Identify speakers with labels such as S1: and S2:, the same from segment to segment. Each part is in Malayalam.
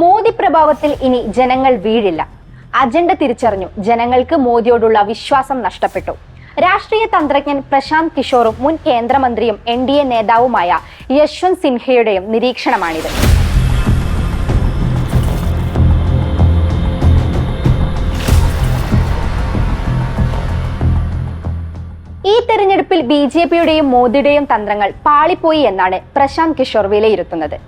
S1: മോദി പ്രഭാവത്തിൽ ഇനി ജനങ്ങൾ വീഴില്ല. അജണ്ട തിരിച്ചറിഞ്ഞു. ജനങ്ങൾക്ക് മോദിയോടുള്ള വിശ്വാസം നഷ്ടപ്പെട്ടു. രാഷ്ട്രീയ തന്ത്രജ്ഞൻ പ്രശാന്ത് കിഷോറും മുൻ കേന്ദ്രമന്ത്രിയും എൻ ഡി എ നേതാവുമായ യശ്വന്ത് സിൻഹയുടെയും നിരീക്ഷണമാണിത്. ഈ തെരഞ്ഞെടുപ്പിൽ ബി ജെ പിയുടെയും മോദിയുടെയും തന്ത്രങ്ങൾ പാളിപ്പോയി എന്നാണ് പ്രശാന്ത് കിഷോർ വിലയിരുത്തുന്നത്.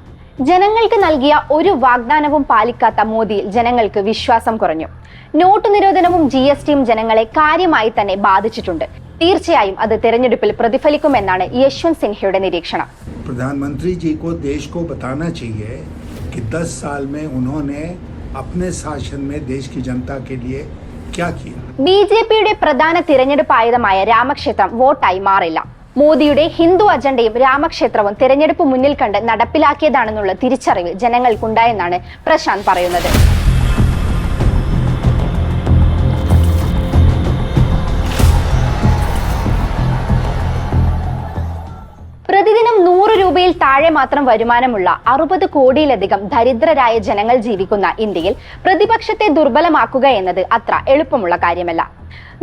S1: ജനങ്ങൾക്ക് നൽകിയ ഒരു വാഗ്ദാനവും പാലിക്കാത്ത മോദിയിൽ ജനങ്ങൾക്ക് വിശ്വാസം കുറഞ്ഞു നോട്ട് നിരോധനവും ജി എസ് ടിയും ജനങ്ങളെ കാര്യമായി തന്നെ ബാധിച്ചിട്ടുണ്ട് തീർച്ചയായും അത് തെരഞ്ഞെടുപ്പിൽ പ്രതിഫലിക്കുമെന്നാണ് യശ്വന്ത് സിൻഹയുടെ നിരീക്ഷണം
S2: प्रधानमंत्री जी को देश को बताना चाहिए कि 10 साल में उन्होंने अपने शासन में देश की जनता के लिए क्या किया
S1: ബി ജെ പിയുടെ പ്രധാന തിരഞ്ഞെടുപ്പ് ആയുധമായ രാമക്ഷേത്രം വോട്ടായി മാറില്ല മോദിയുടെ ഹിന്ദു അജണ്ടയും രാമക്ഷേത്രവും തെരഞ്ഞെടുപ്പ് മുന്നിൽ കണ്ട് നടപ്പിലാക്കിയതാണെന്നുള്ള തിരിച്ചറിവ് ജനങ്ങൾക്കുണ്ടായെന്നാണ് പ്രശാന്ത് പറയുന്നത്. രൂപയിൽ താഴെ മാത്രം വരുമാനമുള്ള അറുപത് കോടിയിലധികം ദരിദ്രരായ ജനങ്ങൾ ജീവിക്കുന്ന ഇന്ത്യയിൽ പ്രതിപക്ഷത്തെ ദുർബലമാക്കുക എന്നത് അത്ര എളുപ്പമുള്ള കാര്യമല്ല.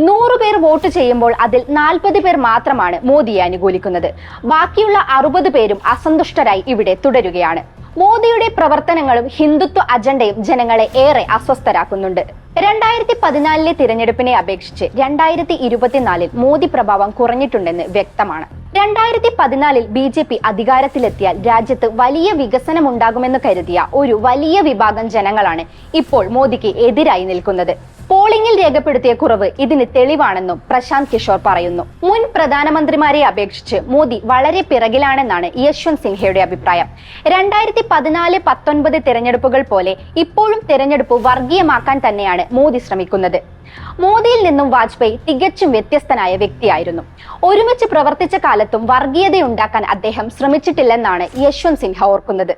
S1: നൂറു പേർ വോട്ട് ചെയ്യുമ്പോൾ അതിൽ നാൽപ്പത് പേർ മാത്രമാണ് മോദിയെ അനുകൂലിക്കുന്നത്. ബാക്കിയുള്ള അറുപത് പേരും അസന്തുഷ്ടരായി ഇവിടെ തുടരുകയാണ്. മോദിയുടെ പ്രവർത്തനങ്ങളും ഹിന്ദുത്വ അജണ്ടയും ജനങ്ങളെ ഏറെ അസ്വസ്ഥരാക്കുന്നുണ്ട്. രണ്ടായിരത്തി പതിനാലിലെ തിരഞ്ഞെടുപ്പിനെ അപേക്ഷിച്ച് രണ്ടായിരത്തി ഇരുപത്തിനാലിൽ മോദി പ്രഭാവം കുറഞ്ഞിട്ടുണ്ടെന്ന് വ്യക്തമാണ്. രണ്ടായിരത്തി പതിനാലിൽ ബി ജെ പി അധികാരത്തിലെത്തിയാൽ രാജ്യത്ത് വലിയ വികസനം ഉണ്ടാകുമെന്ന് കരുതിയ ഒരു വലിയ വിഭാഗം ജനങ്ങളാണ് ഇപ്പോൾ മോദിക്ക് എതിരായി നിൽക്കുന്നത്. പോളിംഗിൽ രേഖപ്പെടുത്തിയ കുറവ് ഇതിന് തെളിവാണെന്നും പ്രശാന്ത് കിഷോർ പറയുന്നു. മുൻ പ്രധാനമന്ത്രിമാരെ അപേക്ഷിച്ച് മോദി വളരെ പിറകിലാണെന്നാണ് യശ്വന്ത് സിൻഹയുടെ അഭിപ്രായം. രണ്ടായിരത്തി പതിനാല് പത്തൊൻപത് തിരഞ്ഞെടുപ്പുകൾ പോലെ ഇപ്പോഴും തിരഞ്ഞെടുപ്പ് വർഗീയമാക്കാൻ തന്നെയാണ് മോദി ശ്രമിക്കുന്നത്. മോദിയിൽ നിന്നും വാജ്പേയി തികച്ചും വ്യത്യസ്തനായ വ്യക്തിയായിരുന്നു. ഒരുമിച്ച് പ്രവർത്തിച്ച കാലത്തും വർഗീയതയുണ്ടാക്കാൻ അദ്ദേഹം ശ്രമിച്ചിട്ടില്ലെന്നാണ് യശ്വന്ത് സിൻഹ ഓർക്കുന്നത്.